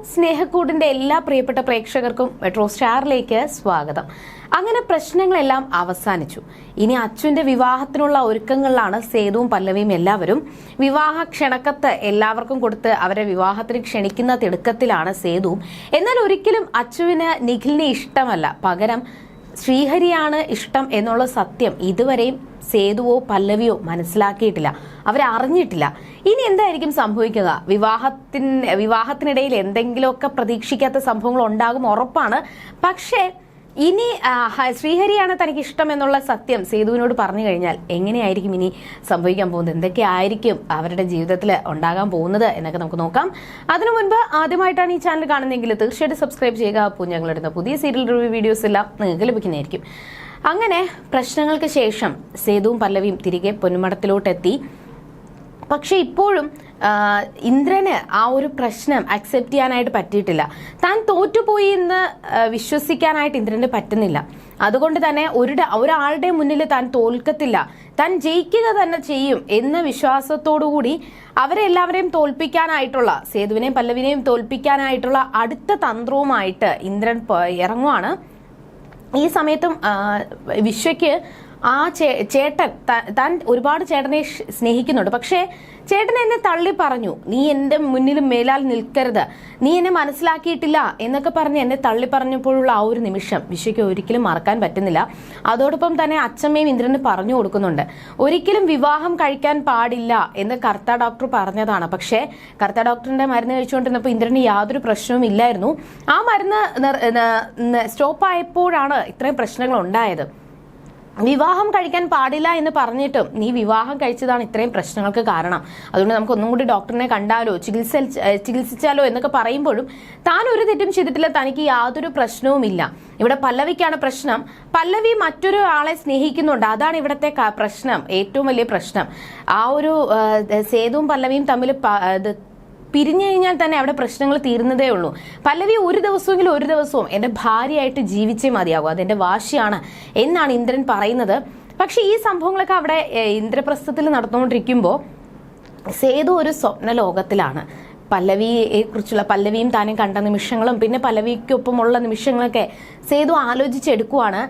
സ്നേഹക്കൂടിന്റെ എല്ലാ പ്രിയപ്പെട്ട പ്രേക്ഷകർക്കും മെട്രോ സ്റ്റാറിലേക്ക് സ്വാഗതം. അങ്ങനെ പ്രശ്നങ്ങളെല്ലാം അവസാനിച്ചു. ഇനി അച്ഛന്റെ വിവാഹത്തിനുള്ള ഒരുക്കങ്ങളിലാണ് സേതുവും പല്ലവിയും എല്ലാവരും. വിവാഹ ക്ഷണക്കത്ത് എല്ലാവർക്കും കൊടുത്ത് അവരെ വിവാഹത്തിന് ക്ഷണിക്കുന്ന തിടുക്കത്തിലാണ് സേതുവും. എന്നാൽ ഒരിക്കലും അച്ചുവിന് നിഖിലിനെ ഇഷ്ടമല്ല. പകരം ശ്രീഹരിയാണ് ഇഷ്ടം എന്നുള്ള സത്യം ഇതുവരെയും സേതുവോ പല്ലവിയോ മനസ്സിലാക്കിയിട്ടില്ല. അവരറിഞ്ഞിട്ടില്ല. ഇനി എന്തായിരിക്കും സംഭവിക്കുക? വിവാഹത്തിന് വിവാഹത്തിനിടയിൽ എന്തെങ്കിലുമൊക്കെ പ്രതീക്ഷിക്കാത്ത സംഭവങ്ങൾ ഉണ്ടാകും ഉറപ്പാണ്. പക്ഷേ ഇനി ശ്രീഹരിയാണ് തനിക്ക് ഇഷ്ടം എന്നുള്ള സത്യം സേതുവിനോട് പറഞ്ഞു കഴിഞ്ഞാൽ എങ്ങനെയായിരിക്കും ഇനി സംഭവിക്കാൻ പോകുന്നത്? എന്തൊക്കെയായിരിക്കും അവരുടെ ജീവിതത്തിൽ ഉണ്ടാകാൻ പോകുന്നത് എന്നൊക്കെ നമുക്ക് നോക്കാം. അതിനു മുൻപ് ആദ്യമായിട്ടാണ് ഈ ചാനൽ കാണുന്നതെങ്കിൽ തീർച്ചയായിട്ടും സബ്സ്ക്രൈബ് ചെയ്യുക. അപ്പോൾ ഞങ്ങളിടുന്ന പുതിയ സീരിയൽ റിവ്യൂ വീഡിയോസ് എല്ലാം നിങ്ങൾക്ക് ലഭിക്കുന്നതായിരിക്കും. അങ്ങനെ പ്രശ്നങ്ങൾക്ക് ശേഷം സേതുവും പല്ലവിയും തിരികെ പൊന്മടത്തിലോട്ടെത്തി പക്ഷേ ഇപ്പോഴും ഇന്ദ്രന് ആ ഒരു പ്രശ്നം അക്സെപ്റ്റ് ചെയ്യാനായിട്ട് പറ്റിയിട്ടില്ല. താൻ തോറ്റുപോയി എന്ന് വിശ്വസിക്കാനായിട്ട് ഇന്ദ്രന് പറ്റുന്നില്ല. അതുകൊണ്ട് തന്നെ ഒരു ഒരാളുടെ മുന്നിൽ താൻ തോൽക്കത്തില്ല. താൻ ജയിക്കുക തന്നെ ചെയ്യും എന്ന വിശ്വാസത്തോടുകൂടി അവരെല്ലാവരെയും തോൽപ്പിക്കാനായിട്ടുള്ള സേതുവിനെയും പല്ലവിനെയും തോൽപ്പിക്കാനായിട്ടുള്ള അടുത്ത തന്ത്രവുമായിട്ട് ഇന്ദ്രൻ ഇറങ്ങുവാണ്. ഈ സമയത്തും വിശ്വയ്ക്ക് ആ ചേട്ടൻ താൻ ഒരുപാട് ചേട്ടനെ സ്നേഹിക്കുന്നുണ്ട്. പക്ഷേ ചേട്ടൻ എന്നെ തള്ളി പറഞ്ഞു നീ എന്റെ മുന്നിൽ മേലാൽ നിൽക്കരുത്. നീ എന്നെ മനസ്സിലാക്കിയിട്ടില്ല എന്നൊക്കെ പറഞ്ഞ് എന്നെ തള്ളി പറഞ്ഞപ്പോഴുള്ള ആ ഒരു നിമിഷം വിശ്വയ്ക്ക് ഒരിക്കലും മറക്കാൻ പറ്റുന്നില്ല. അതോടൊപ്പം തന്നെ അച്ഛമ്മയും ഇന്ദ്രന് പറഞ്ഞു കൊടുക്കുന്നുണ്ട് ഒരിക്കലും വിവാഹം കഴിക്കാൻ പാടില്ല എന്ന് കർത്ത ഡോക്ടർ പറഞ്ഞതാണ്. പക്ഷേ കർത്ത ഡോക്ടറിന്റെ മരുന്ന് കഴിച്ചുകൊണ്ടിരുന്നപ്പോൾ ഇന്ദ്രന് യാതൊരു പ്രശ്നവും ഇല്ലായിരുന്നു. ആ മരുന്ന് സ്റ്റോപ്പ് ആയപ്പോഴാണ് ഇത്രയും പ്രശ്നങ്ങൾ ഉണ്ടായത്. വിവാഹം കഴിക്കാൻ പാടില്ല എന്ന് പറഞ്ഞിട്ടും നീ വിവാഹം കഴിച്ചതാണ് ഇത്രയും പ്രശ്നങ്ങൾക്ക് കാരണം. അതുകൊണ്ട് നമുക്ക് ഒന്നും കൂടി ഡോക്ടറിനെ കണ്ടാലോ ചികിത്സ ചികിത്സിച്ചാലോ എന്നൊക്കെ പറയുമ്പോഴും താൻ ഒരു തെറ്റും ചെയ്തിട്ടില്ല തനിക്ക് യാതൊരു പ്രശ്നവുമില്ല. ഇവിടെ പല്ലവിക്കാണ് പ്രശ്നം. പല്ലവി മറ്റൊരു ആളെ സ്നേഹിക്കുന്നുണ്ട്. അതാണ് ഇവിടത്തെ പ്രശ്നം. ഏറ്റവും വലിയ പ്രശ്നം. ആ ഒരു സേതുവും പല്ലവിയും തമ്മിൽ പിരിഞ്ഞു കഴിഞ്ഞാൽ തന്നെ അവിടെ പ്രശ്നങ്ങൾ തീരുന്നതേ ഉള്ളൂ. പല്ലവി ഒരു ദിവസമെങ്കിലും ഒരു ദിവസവും എന്റെ ഭാര്യയായിട്ട് ജീവിച്ചേ മതിയാകും അതെന്റെ വാശിയാണ് എന്നാണ് ഇന്ദ്രൻ പറയുന്നത്. പക്ഷേ ഈ സംഭവങ്ങളൊക്കെ അവിടെ ഇന്ദ്രപ്രസ്ഥത്തിൽ നടന്നുകൊണ്ടിരിക്കുമ്പോൾ സേതു ഒരു സ്വപ്ന ലോകത്തിലാണ് പല്ലവിയെ കുറിച്ചുള്ള പല്ലവിയും താനും കണ്ട നിമിഷങ്ങളും പിന്നെ പല്ലവിക്കൊപ്പമുള്ള നിമിഷങ്ങളൊക്കെ സേതു ആലോചിച്ചെടുക്കുവാണ്.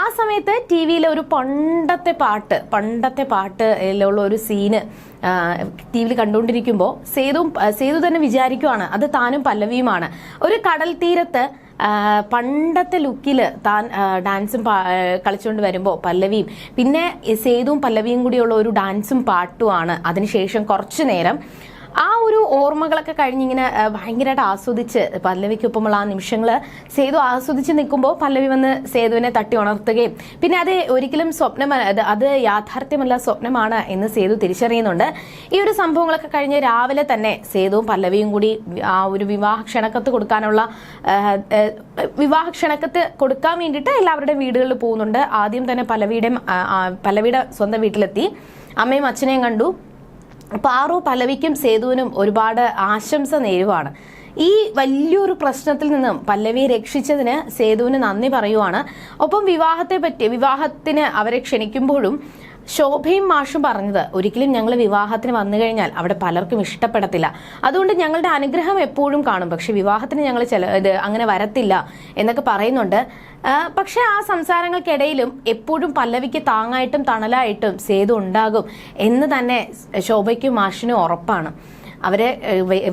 ആ സമയത്ത് ടി വിയിലെ ഒരു പണ്ടത്തെ പാട്ട് പണ്ടത്തെ പാട്ടിലുള്ള ഒരു സീന് ടി വിയിൽ കണ്ടുകൊണ്ടിരിക്കുമ്പോൾ സേതു സേതു തന്നെ വിചാരിക്കുവാണ് അത് താനും പല്ലവിയുമാണ്. ഒരു കടൽ തീരത്ത് പണ്ടത്തെ ലുക്കിൽ താൻ ഡാൻസും കളിച്ചുകൊണ്ട് വരുമ്പോൾ പല്ലവിയും പിന്നെ സേതുവും പല്ലവിയും കൂടിയുള്ള ഒരു ഡാൻസും പാട്ടുമാണ്. അതിനുശേഷം കുറച്ചു നേരം ആ ഒരു ഓർമ്മകളൊക്കെ കഴിഞ്ഞിങ്ങനെ ഭയങ്കരമായിട്ട് ആസ്വദിച്ച് പല്ലവിക്കൊപ്പമുള്ള ആ നിമിഷങ്ങൾ സേതു ആസ്വദിച്ച് നിൽക്കുമ്പോൾ പല്ലവി വന്ന് സേതുവിനെ തട്ടി ഉണർത്തുകയും പിന്നെ അത് ഒരിക്കലും സ്വപ്നം അത് യാഥാർത്ഥ്യമല്ല സ്വപ്നമാണ് എന്ന് സേതു തിരിച്ചറിയുന്നുണ്ട്. ഈ ഒരു സംഭവങ്ങളൊക്കെ കഴിഞ്ഞ് രാവിലെ തന്നെ സേതുവും പല്ലവിയും കൂടി ആ ഒരു വിവാഹ ക്ഷണക്കത്ത് കൊടുക്കാനുള്ള വിവാഹ ക്ഷണക്കത്ത് കൊടുക്കാൻ വേണ്ടിയിട്ട് എല്ലാവരുടെയും വീടുകളിൽ പോകുന്നുണ്ട്. ആദ്യം തന്നെ പല്ലവിയുടെ പല്ലവിയുടെ സ്വന്തം വീട്ടിലെത്തി. അമ്മയും അച്ഛനെയും കണ്ടു. പാറു പല്ലവിക്കും സേതുവിനും ഒരുപാട് ആശംസ നേരുവാണ്. ഈ വലിയൊരു പ്രശ്നത്തിൽ നിന്നും പല്ലവിയെ രക്ഷിച്ചതിന് സേതുവിന് നന്ദി പറയുവാണ്. ഒപ്പം വിവാഹത്തെ പറ്റി വിവാഹത്തിന് അവരെ ക്ഷണിക്കുമ്പോഴും ശോഭയും മാഷും പറഞ്ഞത് ഒരിക്കലും ഞങ്ങൾ വിവാഹത്തിന് വന്നു കഴിഞ്ഞാൽ അവിടെ പലർക്കും ഇഷ്ടപ്പെടത്തില്ല. അതുകൊണ്ട് ഞങ്ങളുടെ അനുഗ്രഹം എപ്പോഴും കാണും. പക്ഷെ വിവാഹത്തിന് ഞങ്ങൾ ചില ഇത് അങ്ങനെ വരത്തില്ല എന്നൊക്കെ പറയുന്നുണ്ട്. പക്ഷേ ആ സംസാരങ്ങൾക്കിടയിലും എപ്പോഴും പല്ലവിക്ക് താങ്ങായിട്ടും തണലായിട്ടും സേതു ഉണ്ടാകും എന്ന് തന്നെ ശോഭയ്ക്കും മാഷിനും ഉറപ്പാണ്. അവരെ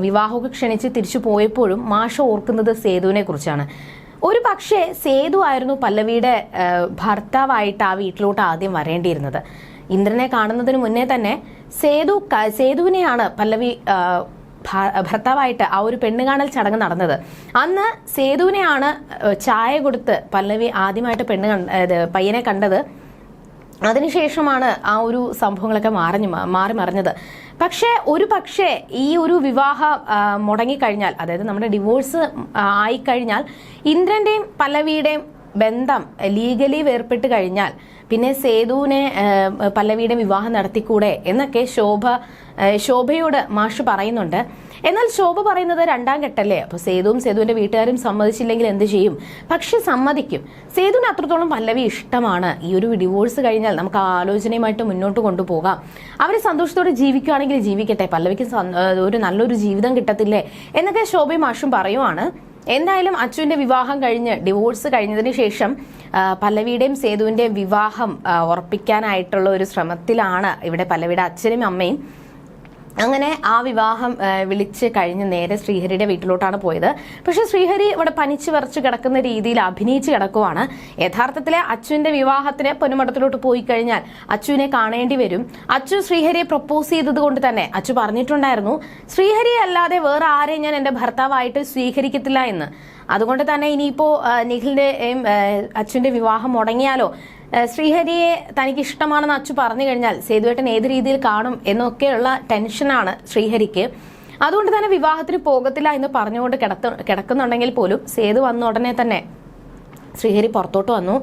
വിവാഹമൊക്കെ ക്ഷണിച്ച് തിരിച്ചു പോയപ്പോഴും മാഷ ഓർക്കുന്നത് സേതുവിനെ കുറിച്ചാണ് ഒരു പക്ഷേ സേതു ആയിരുന്നു പല്ലവിയുടെ ഭർത്താവായിട്ട് ആ വീട്ടിലോട്ട് ആദ്യം വരേണ്ടിയിരുന്നത്. ഇന്ദ്രനെ കാണുന്നതിന് മുന്നേ തന്നെ സേതു സേതുവിനെയാണ് പല്ലവി ഭർത്താവായിട്ട് ആ ഒരു പെണ്ണ് കാണൽ ചടങ്ങ് നടന്നത്. അന്ന് സേതുവിനെയാണ് ചായ കൊടുത്ത് പല്ലവി ആദ്യമായിട്ട് പെണ്ണ് പയ്യനെ കണ്ടത്. അതിനുശേഷമാണ് ആ ഒരു സംഭവങ്ങളൊക്കെ മാറി മാറി മറിഞ്ഞത് പക്ഷേ ഒരു പക്ഷേ ഈ ഒരു വിവാഹ മുടങ്ങിക്കഴിഞ്ഞാൽ അതായത് നമ്മുടെ ഡിവോഴ്സ് ആയിക്കഴിഞ്ഞാൽ ഇന്ദ്രന്റെയും പല്ലവിയുടെയും ബന്ധം ലീഗലി വേർപെട്ട് കഴിഞ്ഞാൽ പിന്നെ സേതുവിനെ പല്ലവിയുടെ വിവാഹം നടത്തിക്കൂടെ എന്നൊക്കെ ശോഭ ശോഭയോട് മാഷ് പറയുന്നുണ്ട്. എന്നാൽ ശോഭ പറയുന്നത് രണ്ടാം ഘട്ടല്ലേ? അപ്പോൾ സേതുവും സേതുവിന്റെ വീട്ടുകാരും സമ്മതിച്ചില്ലെങ്കിൽ എന്ത് ചെയ്യും? പക്ഷെ സമ്മതിക്കും. സേതുവിന് അത്രത്തോളം പല്ലവി ഇഷ്ടമാണ്. ഈ ഒരു ഡിവോഴ്സ് കഴിഞ്ഞാൽ നമുക്ക് ആലോചനയുമായിട്ട് മുന്നോട്ട് കൊണ്ടുപോകാം. അവർ സന്തോഷത്തോടെ ജീവിക്കുകയാണെങ്കിൽ ജീവിക്കട്ടെ. പല്ലവിക്ക് ഒരു നല്ലൊരു ജീവിതം കിട്ടത്തില്ലേ? എന്നൊക്കെ ശോഭയും മാഷും പറയുവാണ്. എന്തായാലും അച്ചുവിന്റെ വിവാഹം കഴിഞ്ഞ് ഡിവോഴ്സ് കഴിഞ്ഞതിന് ശേഷം പല്ലവിയുടെയും സേതുവിന്റെയും വിവാഹം ഉറപ്പിക്കാനായിട്ടുള്ള ഒരു ശ്രമത്തിലാണ് ഇവിടെ പല്ലവിയുടെ അച്ഛനും അമ്മയും. അങ്ങനെ ആ വിവാഹം വിളിച്ച് കഴിഞ്ഞ് നേരെ ശ്രീഹരിയുടെ വീട്ടിലോട്ടാണ് പോയത്. പക്ഷെ ശ്രീഹരി ഇവിടെ പനിച്ചു വരച്ച് കിടക്കുന്ന രീതിയിൽ അഭിനയിച്ച് കിടക്കുവാണ്. യഥാർത്ഥത്തിലെ അച്ചുവിന്റെ വിവാഹത്തിന് പൊന്നുമടത്തിലോട്ട് പോയി കഴിഞ്ഞാൽ അച്ചുവിനെ കാണേണ്ടി വരും. അച്ചു ശ്രീഹരിയെ പ്രപ്പോസ് ചെയ്തത് കൊണ്ട് തന്നെ അച്ചു പറഞ്ഞിട്ടുണ്ടായിരുന്നു ശ്രീഹരിയെ അല്ലാതെ വേറെ ആരെയും ഞാൻ എന്റെ ഭർത്താവായിട്ട് സ്വീകരിക്കത്തില്ല എന്ന്. അതുകൊണ്ട് തന്നെ ഇനിയിപ്പോ നിഖിലിന്റെയും ആ, വിവാഹം മുടങ്ങിയാലോ? ശ്രീഹരിയെ തനിക്ക് ഇഷ്ടമാണെന്ന് അച്ചു പറഞ്ഞു കഴിഞ്ഞാൽ സേതുവേട്ടൻ ഏത് രീതിയിൽ കാണും എന്നൊക്കെയുള്ള ടെൻഷനാണ് ശ്രീഹരിക്ക്. അതുകൊണ്ട് തന്നെ വിവാഹത്തിന് പോകത്തില്ല എന്ന് പറഞ്ഞുകൊണ്ട് കിടത്ത കിടക്കുന്നുണ്ടെങ്കിൽ പോലും സേതു വന്ന ഉടനെ തന്നെ ശ്രീഹരി പുറത്തോട്ട് വന്നു.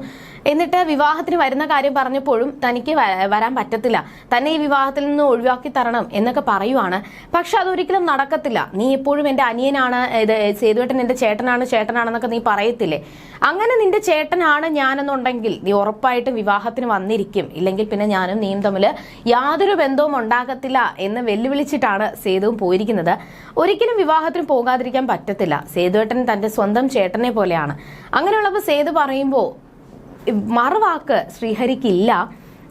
എന്നിട്ട് വിവാഹത്തിന് വരുന്ന കാര്യം പറഞ്ഞപ്പോഴും തനിക്ക് വരാൻ പറ്റത്തില്ല. തന്നെ ഈ വിവാഹത്തിൽ നിന്ന് ഒഴിവാക്കി തരണം എന്നൊക്കെ പറയുവാണ്. പക്ഷെ അതൊരിക്കലും നടക്കത്തില്ല. നീ എപ്പോഴും എന്റെ അനിയനാണ് ഇത് സേതുവേട്ടൻ എന്റെ ചേട്ടനാണ് ചേട്ടനാണെന്നൊക്കെ നീ പറയത്തില്ലേ? അങ്ങനെ നിന്റെ ചേട്ടനാണ് ഞാനെന്നുണ്ടെങ്കിൽ നീ ഉറപ്പായിട്ടും വിവാഹത്തിന് വന്നിരിക്കും. ഇല്ലെങ്കിൽ പിന്നെ ഞാനും നീയും തമ്മിൽ യാതൊരു ബന്ധവും ഉണ്ടാകത്തില്ല എന്ന് വെല്ലുവിളിച്ചിട്ടാണ് സേതുവും പോയിരിക്കുന്നത്. ഒരിക്കലും വിവാഹത്തിന് പോകാതിരിക്കാൻ പറ്റത്തില്ല. സേതുവേട്ടൻ തന്റെ സ്വന്തം ചേട്ടനെ പോലെയാണ്. അങ്ങനെയുള്ളപ്പോൾ സേതു പറയുമ്പോൾ മറുവാക്ക് ശ്രീഹരിക്കില്ല.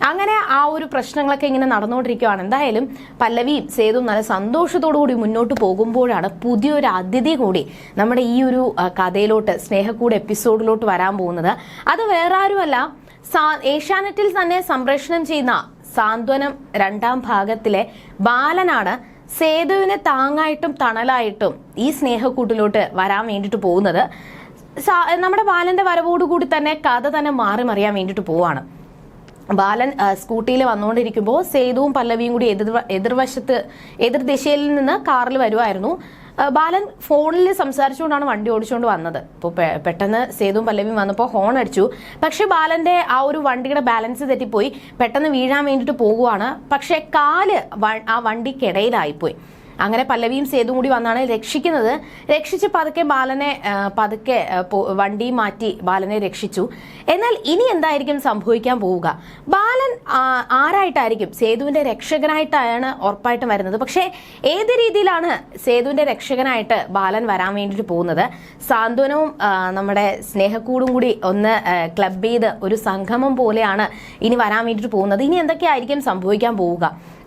അങ്ങനെ ആ ഒരു പ്രശ്നങ്ങളൊക്കെ ഇങ്ങനെ നടന്നുകൊണ്ടിരിക്കുകയാണ് എന്തായാലും പല്ലവിയും സേതും നല്ല സന്തോഷത്തോടു കൂടി മുന്നോട്ട് പോകുമ്പോഴാണ് പുതിയൊരു അതിഥി കൂടി നമ്മുടെ ഈ ഒരു കഥയിലോട്ട് സ്നേഹക്കൂട് എപ്പിസോഡിലോട്ട് വരാൻ പോകുന്നത്. അത് വേറെ ആരുമല്ല ഏഷ്യാനെറ്റിൽ തന്നെ സംപ്രേഷണം ചെയ്യുന്ന സാന്ത്വനം രണ്ടാം ഭാഗത്തിലെ ബാലനാണ് സേതുവിനെ താങ്ങായിട്ടും തണലായിട്ടും ഈ സ്നേഹക്കൂട്ടിലോട്ട് വരാൻ വേണ്ടിയിട്ട് പോകുന്നത്. നമ്മുടെ ബാലന്റെ വരവോടുകൂടി തന്നെ കഥ തന്നെ മാറി മറിയാൻ വേണ്ടിയിട്ട് പോവാണ്. ബാലൻ സ്കൂട്ടിയിൽ വന്നുകൊണ്ടിരിക്കുമ്പോൾ സേതുവും പല്ലവിയും കൂടി എതിർ എതിർവശത്ത് എതിർ ദിശയിൽ നിന്ന് കാറിൽ വരുമായിരുന്നു ബാലൻ ഫോണിൽ സംസാരിച്ചുകൊണ്ടാണ് വണ്ടി ഓടിച്ചുകൊണ്ട് വന്നത്. ഇപ്പോൾ പെട്ടെന്ന് സേതുവും പല്ലവിയും വന്നപ്പോൾ ഹോൺ അടിച്ചു. പക്ഷേ ബാലന്റെ ആ ഒരു വണ്ടിയുടെ ബാലൻസ് തെറ്റിപ്പോയി. പെട്ടെന്ന് വീഴാൻ വേണ്ടിയിട്ട് പോകുവാണ് പക്ഷേ കാൽ ആ വണ്ടിക്കിടയിലായിപ്പോയി. അങ്ങനെ പല്ലവിയും സേതും കൂടി വന്നാണ് രക്ഷിക്കുന്നത്. രക്ഷിച്ച് പതുക്കെ ബാലനെ പതുക്കെ വണ്ടി മാറ്റി ബാലനെ രക്ഷിച്ചു. എന്നാൽ ഇനി എന്തായിരിക്കും സംഭവിക്കാൻ പോവുക? ബാലൻ ആരായിട്ടായിരിക്കും? സേതുവിന്റെ രക്ഷകനായിട്ടാണ് ഉറപ്പായിട്ടും വരുന്നത്. പക്ഷേ ഏത് രീതിയിലാണ് സേതുവിന്റെ രക്ഷകനായിട്ട് ബാലൻ വരാൻ വേണ്ടിയിട്ട് പോകുന്നത്? സാന്ത്വനവും നമ്മുടെ സ്നേഹക്കൂടും കൂടി ഒന്ന് ക്ലബ് ചെയ്ത് ഒരു സംഗമം പോലെയാണ് ഇനി വരാൻ വേണ്ടിയിട്ട് പോകുന്നത്. ഇനി എന്തൊക്കെയായിരിക്കും സംഭവിക്കാൻ പോവുക?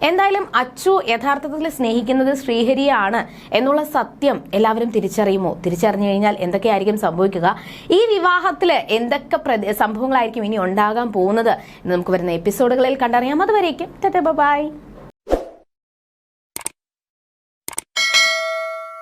എന്തായാലും അച്ചു യഥാർത്ഥത്തിൽ സ്നേഹിക്കുന്നത് ശ്രീഹരിയാണ് എന്നുള്ള സത്യം എല്ലാവരും തിരിച്ചറിയുമോ? തിരിച്ചറിഞ്ഞു കഴിഞ്ഞാൽ എന്തൊക്കെയായിരിക്കും സംഭവിക്കുക? ഈ വിവാഹത്തിൽ എന്തൊക്കെ സംഭവങ്ങളായിരിക്കും ഇനി ഉണ്ടാകാൻ പോകുന്നത് നമുക്ക് വരുന്ന എപ്പിസോഡുകളിൽ കണ്ടറിയാം. അതുവരേക്കും ബൈ.